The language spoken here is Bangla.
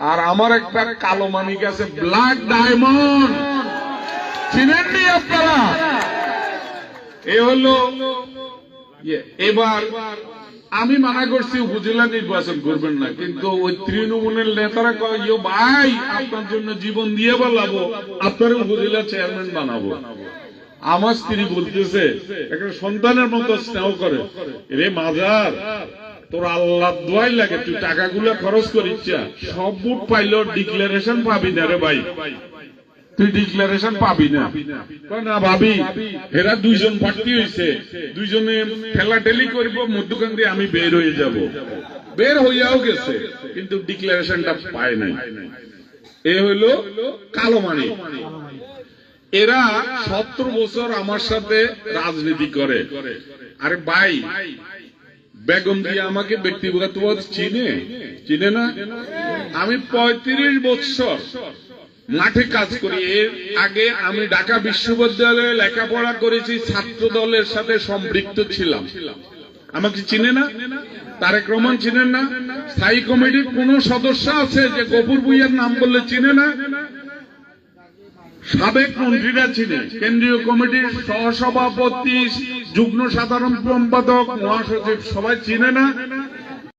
আর আমার একটা কালো মানিক আছে ব্ল্যাক ডায়মন্ড চিনেননি আপনারা? এ হলো ইয়ে, এবার আমি মানা করছি উপজেলা নির্বাচন করবেন না কিন্তু ওই তৃণমূলের নেতারা কয় "ইয়ো ভাই আপনার জন্য জীবন দিয়ে বলাবো আপনার উপজেলা চেয়ারম্যান বানাবো। আমার স্ত্রী বলতেছে একটা সন্তানের মতো স্নেহ করে রে মাজার তোর আল্লাহ দোয়াই লাগে, তুই টাকাগুলো খরচ করিস সব বুট পাইল ডিক্লারেশন পাবি না রে ভাই। তুই ডিক্লারেশন পাবি না। না ভাবি, এরা দুইজন প্রার্থী হয়েছে দুইজনে ঠেলাঠেলি করব, মধ্যখান দিয়ে আমি বের হয়ে যাব। বের হইয়াও গেছে, কিন্তু ডিক্লারেশনটা পায় নাই। এ হইল কালো মানি। এরা সত্তর বছর আমার সাথে রাজনীতি করে। আরে ভাই বেগম দিয়ে আমাকে ব্যক্তিগত চিনে চিনে না? আমি পঁয়ত্রিশ বছর মাঠে কাজ করি। এর আগে আমি ঢাকা বিশ্ববিদ্যালয়ে লেখাপড়া করেছি ছাত্র দলের সাথে সম্পৃক্ত ছিলাম। আমাকে চিনে না? তারেক রহমান চিনেন না? স্থায়ী কমিটির কোন সদস্য আছে যে গফুর ভুইয়ার নাম বললে চিনে না? সাবেক মন্ত্রীরা ছিলেন কেন্দ্রীয় কমিটির সহসভাপতি যুগ্ম সাধারণ সম্পাদক মহাসচিব সবাই চিনে না।